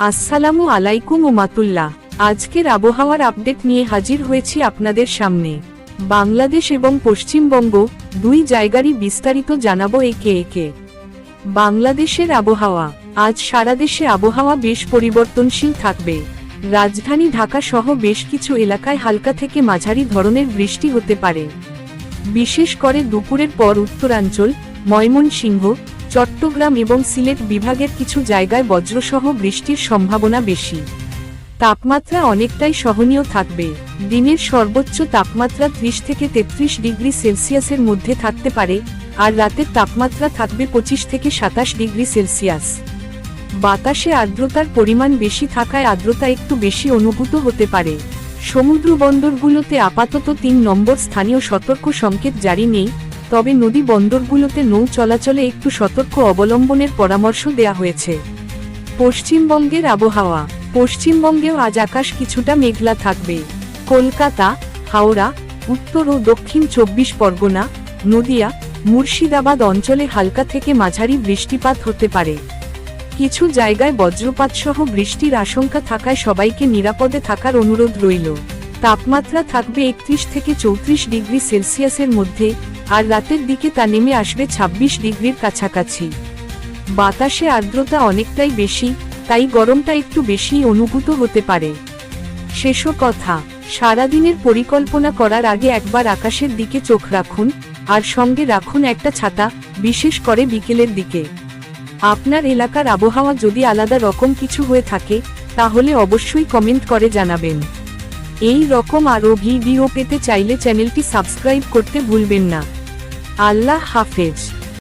আসসালামু আলাইকুম ওমাতুল্লাহ আজকের আবহাওয়ার আপডেট নিয়ে হাজির হয়েছি আপনাদের সামনে। বাংলাদেশ এবং পশ্চিমবঙ্গ, দুই জায়গারই বিস্তারিত জানাব একে একে। বাংলাদেশের আবহাওয়া। আজ সারা দেশে আবহাওয়া বেশ পরিবর্তনশীল থাকবে। রাজধানী ঢাকা সহ বেশ কিছু এলাকায় হালকা থেকে মাঝারি ধরনের বৃষ্টি হতে পারে। বিশেষ করে দুপুরের পর উত্তরাঞ্চল, ময়মনসিংহ চট্টগ্রাম এবং সিলেট বিভাগের কিছু জায়গায় বজ্রসহ বৃষ্টির সম্ভাবনা বেশি। তাপমাত্রা অনেকটাই সহনীয় থাকবে। দিনের সর্বোচ্চ তাপমাত্রা ত্রিশ থেকে তেত্রিশ ডিগ্রি সেলসিয়াসের মধ্যে থাকতে পারে, আর রাতের তাপমাত্রা থাকবে পঁচিশ থেকে সাতাশ ডিগ্রি সেলসিয়াস। বাতাসে আর্দ্রতার পরিমাণ বেশি থাকায় আর্দ্রতা একটু বেশি অনুভূত হতে পারে। সমুদ্র বন্দরগুলোতে আপাতত তিন নম্বর স্থানীয় সতর্ক সংকেত জারি নেই তবে নদী বন্দরগুলোতে নৌ চলাচলে একটু সতর্ক অবলম্বনের পরামর্শ দেয়া হয়েছে। পশ্চিমবঙ্গের আবহাওয়া। পশ্চিমবঙ্গেও আজ আকাশ কিছুটা মেঘলা থাকবে। কলকাতা, হাওড়া, উত্তর ও দক্ষিণ চব্বিশ পরগনা, নদিয়া, মুর্শিদাবাদ অঞ্চলে হালকা থেকে মাঝারি বৃষ্টিপাত হতে পারে। কিছু জায়গায় বজ্রপাত সহ বৃষ্টির আশঙ্কা থাকায় সবাইকে নিরাপদে থাকার অনুরোধ রইল। তাপমাত্রা থাকবে একত্রিশ থেকে চৌত্রিশ ডিগ্রি সেলসিয়াসের মধ্যে। আর রাতের দিকে তা নেমে আসবে ২৬ ডিগ্রির কাছাকাছি। বাতাসে আর্দ্রতা অনেকটাই বেশি, তাই গরমটা একটু বেশি অনুভূত হতে পারে। শেষ কথা, সারাদিনের পরিকল্পনা করার আগে একবার আকাশের দিকে চোখ রাখুন, আর সঙ্গে রাখুন একটা ছাতা, বিশেষ করে বিকেলের দিকে। আপনার এলাকার আবহাওয়া যদি আলাদা রকম কিছু হয়ে থাকে, তাহলে অবশ্যই কমেন্ট করে জানাবেন। এই রকম আরও ভিডিও পেতে চাইলে চ্যানেলটি সাবস্ক্রাইব করতে ভুলবেন না। আল্লাহ হাফেজ।